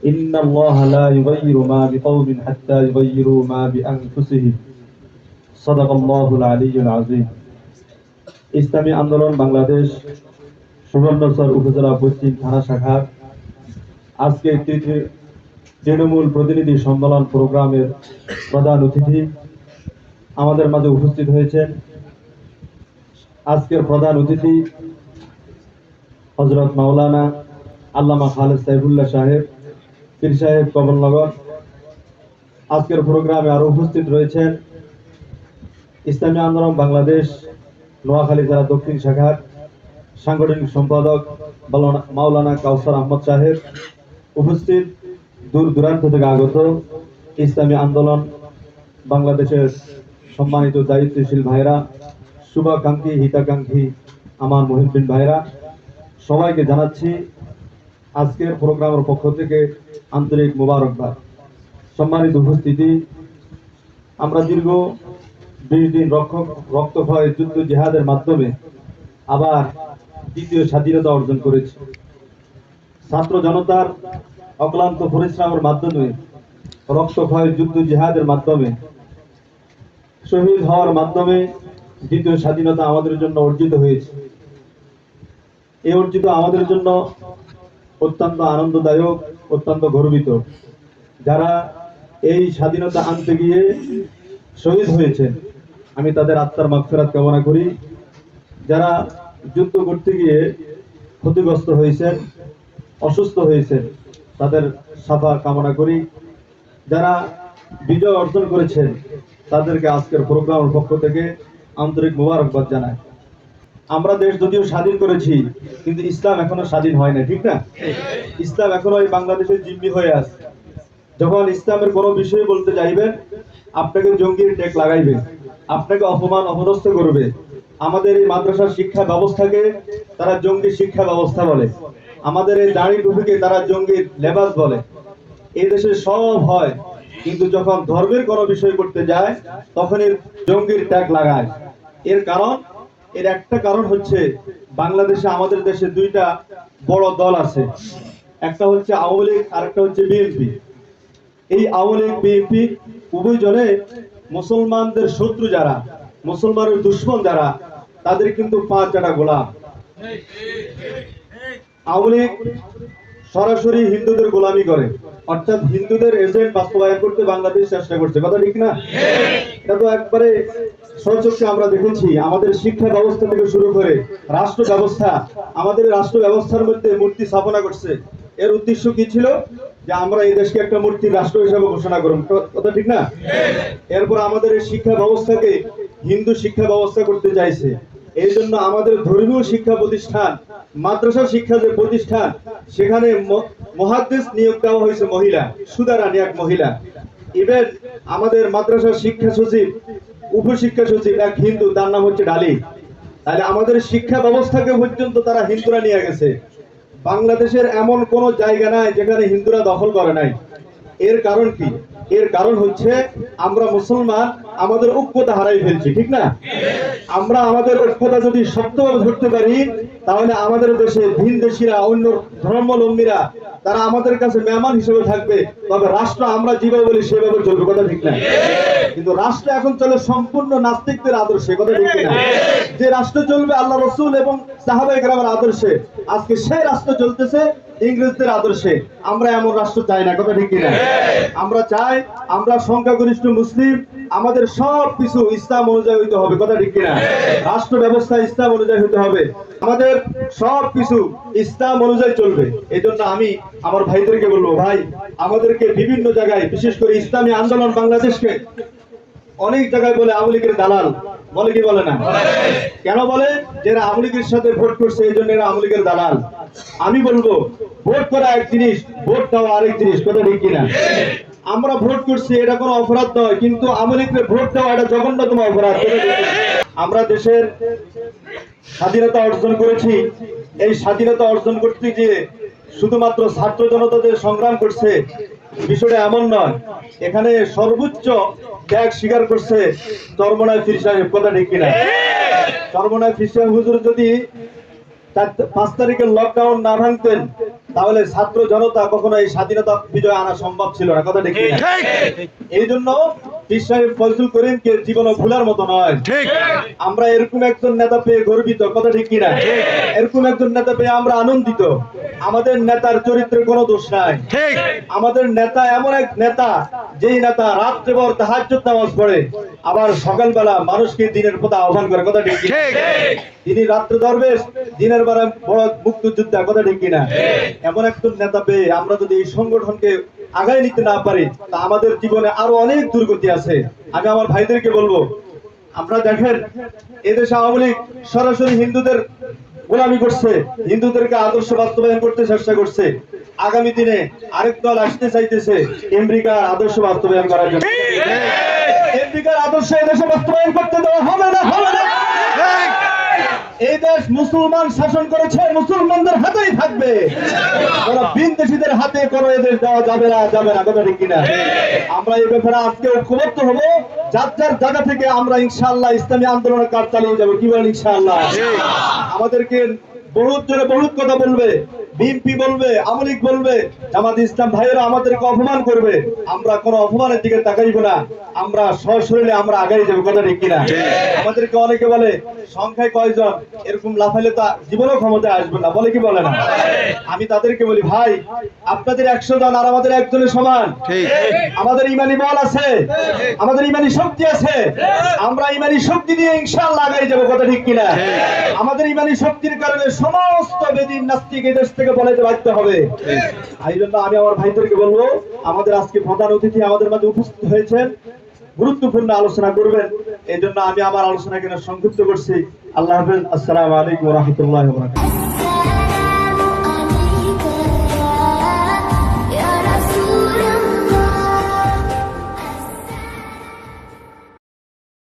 إن الله لا يغير ما بقوم حتى يغيروا ما بأنفسهم صدق الله العلي العظيم ইসলামী আন্দোলন বাংলাদেশ সুবর্ণচর উপজেলা পশ্চিম থানা শাখার আজকে তৃতীয় তৃণমূল প্রতিনিধি সম্মেলন প্রোগ্রামের প্রধান অতিথি আমাদের মাঝে উপস্থিত হয়েছেন আজকের প্রধান অতিথি হজরত মাওলানা আল্লামা খালেদ সাইফুল্লাহ সাহেব পীর সাহেব কমলনগর। আজকের প্রোগ্রামে আরও উপস্থিত রয়েছেন ইসলামী আন্দোলন বাংলাদেশ, নোয়াখালী জেলা দক্ষিণ শাখার সাংগঠনিক সম্পাদক মাওলানা কাউসার আহমদ সাহেব। উপস্থিত দূর দূরান্ত থেকে আগত ইসলামী আন্দোলন বাংলাদেশের সম্মানিত দায়িত্বশীল ভাইরা শুভাকাঙ্ক্ষী, হিতাকাঙ্ক্ষী আমার মহিউদ্দিন ভাইরা সবাইকে জানাচ্ছি আজকের প্রোগ্রামের পক্ষ থেকে আন্তরিক মোবারকবাদ। সম্মানিত উপস্থিতি, আমরা দীর্ঘ বিশ দিন রক্ষক, রক্তক্ষয়, যুদ্ধ জেহাদের মাধ্যমে আবার দ্বিতীয় স্বাধীনতা অর্জন করেছি। ছাত্র জনতার অক্লান্ত পরিশ্রমের মাধ্যমে, রক্তক্ষয়, যুদ্ধ জেহাদের মাধ্যমে, শহীদ হওয়ার মাধ্যমে দ্বিতীয় স্বাধীনতা আমাদের জন্য অর্জিত হয়েছে। এই অর্জিত আমাদের জন্য অত্যন্ত আনন্দদায়ক, অত্যন্ত গর্বিত। যারা এই স্বাধীনতা আনতে গিয়ে শহীদ হয়েছেন, আমি তাদের আত্মার মাগফিরাত কামনা করি। যারা যুদ্ধ করতে গিয়ে ক্ষতিগ্রস্ত হয়েছেন, অসুস্থ হয়েছেন, তাদের সাফা কামনা করি। যারা বিজয় অর্জন করেছেন, তাদেরকে আজকের প্রোগ্রামের পক্ষ থেকে আন্তরিক মোবারকবাদ জানাই। আমরা দেশ যদিও স্বাধীন করেছি, কিন্তু ইসলাম এখনও স্বাধীন হয় না ঠিক না? ইসলাম এখনও এই বাংলাদেশের জিম্মি হয়ে আছে। যখন ইসলামের কোনো বিষয় বলতে যাইবেন, আপনাকে জঙ্গির টেক লাগাইবে, আপনাকে অপমান অপদস্থ করবে। আমাদের এই মাদ্রাসার শিক্ষা ব্যবস্থাকে তারা জঙ্গি শিক্ষা ব্যবস্থা বলে। আমাদের এই দাড়ি টুপিকে তারা জঙ্গির লেবাস বলে। এই দেশে সব হয়, কিন্তু যখন ধর্মের কোনো বিষয় করতে যায় তখন এর জঙ্গির ট্যাগ লাগায়। এর কারণ এর একটা কারণ হচ্ছে বাংলাদেশে আমাদের দেশে দুইটা বড় দল আছে। একটা হচ্ছে আওয়ামী লীগ আর একটা হচ্ছে বিএনপি। এই আওয়ামী লীগ, বিএনপি উভয় জনে মুসলমানদের শত্রু যারা, মুসলমানের দুশ্মন যারা, তাদের কিন্তু পাঁচ চাটা গোলাম। আওয়ামী লীগ সরাসরি হিন্দুদের গোলামি করে। অর্থাৎ হিন্দুদের এজেন্ট বাস্তবায়ন করতে বাংলাদেশ চেষ্টা করছে। কথা ঠিক না? এটা তো একবারে সচক্ষে আমরা দেখেছি, আমাদের শিক্ষা ব্যবস্থা থেকে শুরু করে রাষ্ট্র ব্যবস্থা, আমাদের রাষ্ট্র ব্যবস্থার মধ্যে মূর্তি স্থাপনা করছে। এর উদ্দেশ্য কি ছিল? যে আমরা এই দেশকে একটা মূর্তির রাষ্ট্র হিসেবে ঘোষণা করব। কথা ঠিক না? এরপর আমাদের এই শিক্ষা ব্যবস্থাকে হিন্দু শিক্ষা ব্যবস্থা করতে চাইছে। এই জন্য আমাদের ধর্মীয় শিক্ষা প্রতিষ্ঠান মাদ্রাসা শিক্ষা যে প্রতিষ্ঠান, সেখানে ম- মহাদ্দেশ নিয়োগ দেওয়া হয়েছে মহিলা সুদারানি এক মহিলা। ইভেন আমাদের মাদ্রাসা শিক্ষা সচিব উপশিক্ষা সচিব, এক হিন্দু, তার নাম হচ্ছে ডালি। তাহলে আমাদের শিক্ষা ব্যবস্থাকে পর্যন্ত তারা হিন্দুরা নিয়ে গেছে। বাংলাদেশের এমন কোন জায়গা নাই যেখানে হিন্দুরা দখল করে নাই। এর কারণ কি? এর কারণ হচ্ছে আমরা মুসলমান আমাদের ঐক্যতা হারাই ফেলছি, ঠিক না? আমরা আমাদের ঐক্যতা যদি শক্তভাবে ধরতে পারি, তাহলে আমাদের দেশে ভিন দেশিরা, অন্য ধর্মাবলম্বীরা, তারা আমাদের কাছে মেহমান হিসেবে থাকবে। তবে রাষ্ট্র আমরা যেভাবে বলি, সেভাবে চলবে, কথা ঠিক না? কিন্তু রাষ্ট্র এখন চলে সম্পূর্ণ নাস্তিকদের আদর্শে, কথা ঠিক না? যে রাষ্ট্র চলবে আল্লাহ রসুল এবং সাহাবাই গ্রামের আদর্শে, আজকে সেই রাষ্ট্র চলতেছে ইংরেজদের আদর্শে। আমরা এমন রাষ্ট্র চাই না, কথা ঠিক কিনা? আমরা চাই আমরা সংখ্যাগরিষ্ঠ মুসলিম আমাদের সব কিছু ইসলাম অনুযায়ী হইতে হবে, কথা ঠিক কিনা? রাষ্ট্র ব্যবস্থা ইসলাম অনুযায়ী হতে হবে। আমাদের সব কিছু ইসলাম অনুযায়ী চলবে। এই জন্য আমি আমার ভাইদেরকে বলব, ভাই, আমাদেরকে বিভিন্ন জায়গায়, বিশেষ করে ইসলামী আন্দোলন বাংলাদেশকে, অনেক জায়গায় বলে আওয়ামী লীগের দালাল। বলে কি বলে না? কেন বলে? যে আওয়ামী লীগের সাথে ভোট করছে, এই জন্য এরা আওয়ামী লীগের দালাল। আমি বলব, ভোট করা এক জিনিস, ভোট দেওয়া আরেক জিনিস, কথা ঠিক কিনা? আমরা ভোট করছি, এটা কোনো অপরাধ নয়, কিন্তু আওয়ামী ভোট দেওয়া এটা জঘন্যতম অপরাধ? আমরা দেশের স্বাধীনতা অর্জন করেছি। এই স্বাধীনতা অর্জন করতে গিয়ে শুধুমাত্র ছাত্র জনতাদের সংগ্রাম করছে, বিষয়টা এমন নয়। এখানে সর্বোচ্চ ত্যাগ স্বীকার করছে চরমনায় ফির কথা ঠিক কিনা? চরমনায় ফির হুজুর যদি পাঁচ তারিখের লকডাউন না ভাঙতেন তাহলে ছাত্র জনতা কখনো এই স্বাধীনতা বিজয় আনা সম্ভব ছিল না। কথা? ঠিক এই জন্য সাহেব ফজলুল করিমকে জীবনে ভুলার মতো নয়। আমরা এরকম একজন নেতা পেয়ে গর্বিত কথা ঠিক কিনা? এরকম একজন নেতা পেয়ে আমরা আনন্দিত। আমাদের নেতার চরিত্রে কোনো দোষ নাই। আমাদের নেতা এমন এক নেতা যেই নেতা রাত্রে ভর তাহাজ্জুদ নামাজ পড়ে। আবার সকালবেলা মানুষকে দিনের পথে আহ্বান করে কথা ঠিক তিনি রাত্রে দরবেশ দিনের বেলা বড় মুক্তিযোদ্ধা কথা ঠিক কিনা? এমন একজন নেতা পেয়ে আমরা যদি এই সংগঠনকে আগায় নিতে না পারি তা আমাদের জীবনে আরও অনেক দুর্গতি আছে। আমি আমার ভাইদেরকে বলব আমরা দেখেন এদেশে আওয়ামী লীগ সরাসরি হিন্দুদের গোলামি করছে হিন্দুদেরকে আদর্শ বাস্তবায়ন করতে চেষ্টা করছে। আগামী দিনে আরেক দল আসতে চাইতেছে আমেরিকার আদর্শ বাস্তবায়ন করার জন্য। আমেরিকার আদর্শ এদেশে বাস্তবায়ন করতে দেওয়া হবে না হবে না। এই দেশ মুসলমান শাসন করেছে মুসলমানদের হাতেই থাকবে। ওরা বিনদেশীদের হাতে কোনো এই দেশ দেওয়া যাবে না যাবে না কথা ঠিক কিনা? আমরা এই ব্যাপারে আজকে ঐক্যবদ্ধ হব। যার যার জায়গা থেকে আমরা ইনশাআল্লাহ ইসলামী আন্দোলনের কাজ চালিয়ে যাব। কি বলেন ইনশাআল্লাহ? আমাদেরকে বহুত জনে বহুত কথা বলবে। বিএনপি বলবে আমলিক বলবে। জামাত ইসলাম ভাইয়েরা আমাদেরকে অপমান করবে। আমরা কোনো অপমানের দিকে তাকাইব না। আমরা সশরীরে আমরা আগাই যাব কথা ঠিক কিনা? আমাদেরকে অনেকে বলে সংখ্যায় কয়জন? এরকম লাফাইলে তা জীবনও ক্ষমতায় আসবে না। বলে কি বলে না? আমি তাদেরকে বলি ভাই আপনাদের একশো জন আর আমাদের একজনের সমান। আমাদের ইমানি বল আছে। আমাদের ইমানি শক্তি আছে। আমরা ইমানি শক্তি দিয়ে ইনশাআল্লাহ আগাই যাব কথা ঠিক কিনা? আমাদের ইমানি শক্তির কারণে সমস্ত বেদিন নাস্তিক এই দেশ থেকে বলাইতে বাধ্য হবে। এই জন্য আমি আমার ভাইদেরকে বলব, আমাদের আজকে প্রধান অতিথি আমাদের মাঝে উপস্থিত হয়েছেন। গুরুত্বপূর্ণ আলোচনা করবেন। এই জন্য আমি আমার আলোচনা কেন সংক্ষিপ্ত করছি। আল্লাহ হাফেজ। আসসালামু আলাইকুম রহমতুল্লাহ